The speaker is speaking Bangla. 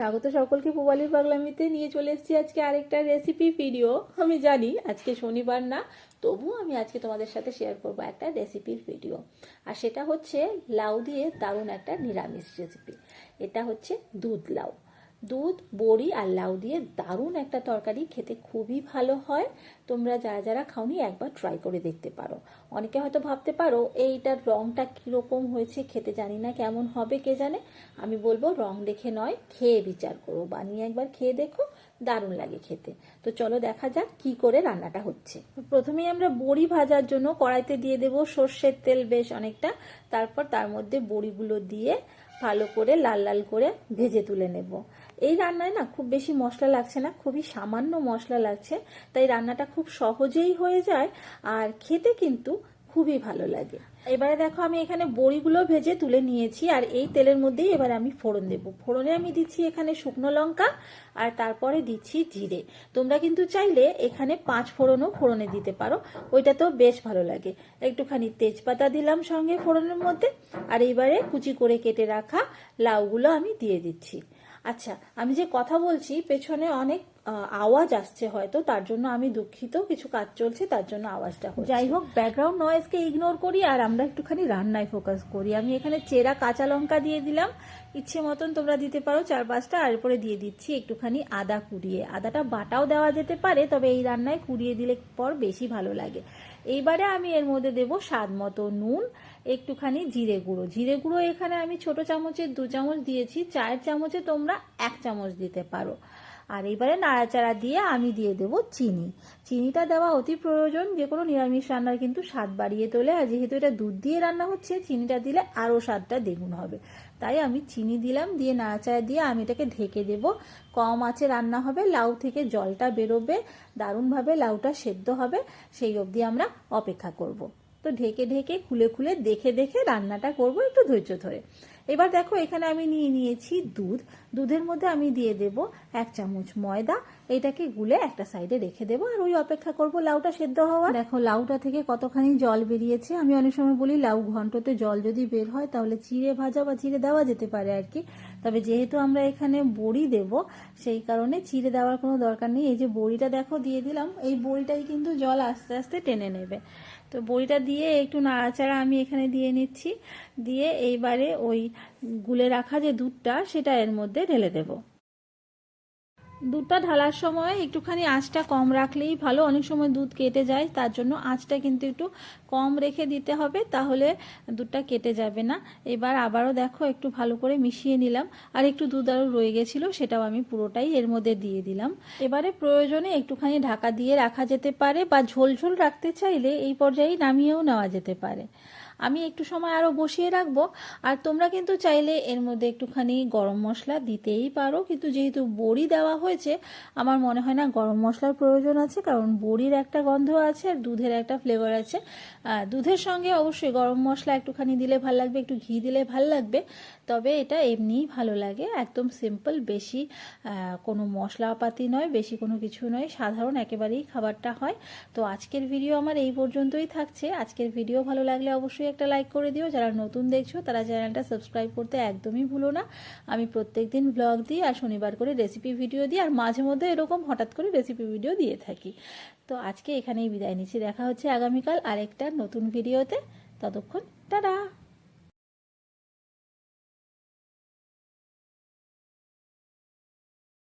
স্বাগত সকলকে পুবালির বাংলামিতে নিয়ে চলে এসেছি আজকে আরেকটা রেসিপি ভিডিও আমি জানি আজকে শনিবার না তবু আমি আজকে তোমাদের সাথে শেয়ার করব একটা রেসিপির ভিডিও আর সেটা হচ্ছে লাউ দিয়ে দারুণ একটা নিরামিষ রেসিপি এটা হচ্ছে দুধ লাউ। দুধ, বড়ি আর লাউ দিয়ে দারুণ একটা তরকারি খেতে খুবই ভালো হয়। তোমরা যারা যারা খাওনি, একবার ট্রাই করে দেখতে পারো। অনেকে হয়তো ভাবতে পারো, এইটার রংটা কীরকম হয়েছে, খেতে জানি না কেমন হবে, কে জানে? আমি বলব রং দেখে নয়, খেয়ে বিচার করো। বানিয়ে একবার খেয়ে দেখো, দারুণ লাগে খেতে। তো চলো দেখা যাক কি করে রান্নাটা হচ্ছে। প্রথমেই আমরা বড়ি ভাজার জন্য কড়াইতে দিয়ে দেব সর্ষের তেল বেশ অনেকটা। তারপর তার মধ্যে বড়িগুলো দিয়ে ভালো করে লাল লাল করে ভেজে তুলে নেব। এই রান্নায় না খুব বেশি মশলা লাগছে না, খুবই সামান্য মশলা লাগছে, তাই রান্নাটা খুব সহজেই হয়ে যায় আর খেতে কিন্তু খুবই ভালো লাগে। এবারে দেখো আমি এখানে বড়িগুলো ভেজে তুলে নিয়েছি আর এই তেলের মধ্যেই এবার আমি ফোড়ন দেব। ফোড়নে আমি দিচ্ছি এখানে শুকনো লঙ্কা আর তারপরে দিচ্ছি জিরে। তোমরা কিন্তু চাইলে এখানে পাঁচ ফোড়নও ফোড়নে দিতে পারো, ওইটাতেও বেশ ভালো লাগে। একটুখানি তেজপাতা দিলাম সঙ্গে ফোড়নের মধ্যে আর এবারে কুচি করে কেটে রাখা লাউগুলো আমি দিয়ে দিচ্ছি। আচ্ছা আমি যে কথা বলছি, পেছনে অনেক আওয়াজ আসছে হয়তো, তার জন্য আমি দুঃখিত, কিছু কাজ চলছে, তার জন্য আওয়াজটা যাই হোক ব্যাকগ্রাউন্ড নয়েজকে ইগনোর করি, আর আমরা একটুখানি রান্নায় ফোকাস করি। আমি এখানে চেরা কাঁচা লঙ্কা দিয়ে দিলাম। ইচ্ছে মতন তোমরা দিতে পারো চার পাঁচটা, আর এরপরে দিয়ে দিচ্ছি একটুখানি আদা কুড়িয়ে। আদাটা বাটাও দেওয়া যেতে পারে, তবে এই রান্নায় কুড়িয়ে দিলে পর বেশি ভালো লাগে। এইবারে আমি এর মধ্যে দেব স্বাদ মতো নুন, একটুখানি জিরে গুঁড়ো। জিরে গুঁড়ো এখানে আমি ছোট চামচের দু চামচ দিয়েছি চায়ের চামচে তোমরা এক চামচ দিতে পারো। আর এবারে নাড়াচাড়া দিয়ে আমি দিয়ে দেব চিনি। চিনিটা দেওয়া অতি প্রয়োজন, যে কোনো নিরামিষ রান্নার কিন্তু স্বাদ বাড়িয়ে তোলে। আর যেহেতু এটা দুধ দিয়ে রান্না হচ্ছে, চিনিটা দিলে আরও স্বাদটা দ্বিগুণ হবে। তাই আমি চিনি দিলাম, দিয়ে নাড়াচাড়া দিয়ে আমি এটাকে ঢেকে দেব। কম আঁচে রান্না হবে, লাউ থেকে জলটা বেরোবে, দারুণভাবে লাউটা সেদ্ধ হবে, সেই অবধি আমরা অপেক্ষা করব। তো ঢেকে ঢেকে খুলে খুলে দেখে দেখে রান্নাটা করব একটু ধৈর্য ধরে। এবার দেখো, এখানে আমি নিয়ে নিয়েছি দুধ। দুধের মধ্যে আমি দিয়ে দেব এক চামচ ময়দা। এটাকে গুলে একটা সাইডে রেখে দেবো। আর ওই অপেক্ষা করব লাউটা সেদ্ধ হওয়া দেখো, লাউটা থেকে কতখানি জল বেরিয়েছে। আমি অনেক সময় বলি, লাউ ঘন্টতে জল যদি বের হয়, তাহলে চিড়ে ভাজা বা চিড়ে দেওয়া যেতে পারে আর কি। তবে যেহেতু আমরা এখানে বড়ি দেব, সেই কারণে চিড়ে দেওয়ার কোনো দরকার নেই। এই যে বড়িটা দেখো, দিয়ে দিলাম। এই বড়িটাই কিন্তু জল আস্তে আস্তে টেনে নেবে। তো বড়িটা দিয়ে একটু নাড়াচাড়া আমি এখানে দিয়ে নিচ্ছি। দিয়ে এইবারে ওই গুলে রাখা যে দুধটা সেটা এর মধ্যে ঢেলে দেবো। দুধটা ঢালার সময় একটুখানি আঁচটা কম রাখলেই ভালো। অনেক সময় দুধ কেটে যায়, তার জন্য আঁচটা কিন্তু একটু কম রেখে দিতে হবে, তাহলে দুধটা কেটে যাবে না। এবার আবারও দেখো, একটু ভালো করে মিশিয়ে নিলাম। আর একটু দুধ আরও রয়ে গেছিল, সেটাও আমি পুরোটাই এর মধ্যে দিয়ে দিলাম। এবারে প্রয়োজনে একটুখানি ঢাকা দিয়ে রাখা যেতে পারে, বা ঝোল ঝোল রাখতে চাইলে এই পর্যায়ে নামিয়েও নেওয়া যেতে পারে। আমি একটু সময় আরও বসিয়ে রাখব। আর তোমরা কিন্তু চাইলে এর মধ্যে একটুখানি গরম মশলা দিতেই পারো, কিন্তু যেহেতু বড়ি দেওয়া হয়েছে আমার মনে হয় না গরম মশলার প্রয়োজন আছে, কারণ বড়ির একটা গন্ধ আছে আর দুধের একটা ফ্লেভার আছে। দুধের সঙ্গে অবশ্যই গরম মশলা একটুখানি দিলে ভালো লাগবে, একটু ঘি দিলে ভালো লাগবে, তবে এটা এমনিই ভালো লাগে, একদম সিম্পল বেশি কোনো মশলাপাতি নয়, বেশি কোনো কিছু নয়, সাধারণ একেবারেই খাবারটা হয়। তো আজকের ভিডিও আমার এই পর্যন্তই থাকছে। আজকের ভিডিও ভালো লাগলে অবশ্যই একটা লাইক করে দিও। যারা নতুন দেখছ, তারা চ্যানেলটা সাবস্ক্রাইব করতে একদমই ভুলো না। আমি প্রত্যেক দিন ব্লগ দিই আর শনিবার করে রেসিপি ভিডিও দিই। আর মাঝে মধ্যে এরকম হঠাৎ করে রেসিপি ভিডিও দিয়ে থাকি। তো আজকে এখানেই বিদায় নিচ্ছি। দেখা হচ্ছে আগামীকাল আরেকটা নতুন ভিডিওতে ততক্ষণ, টাটা!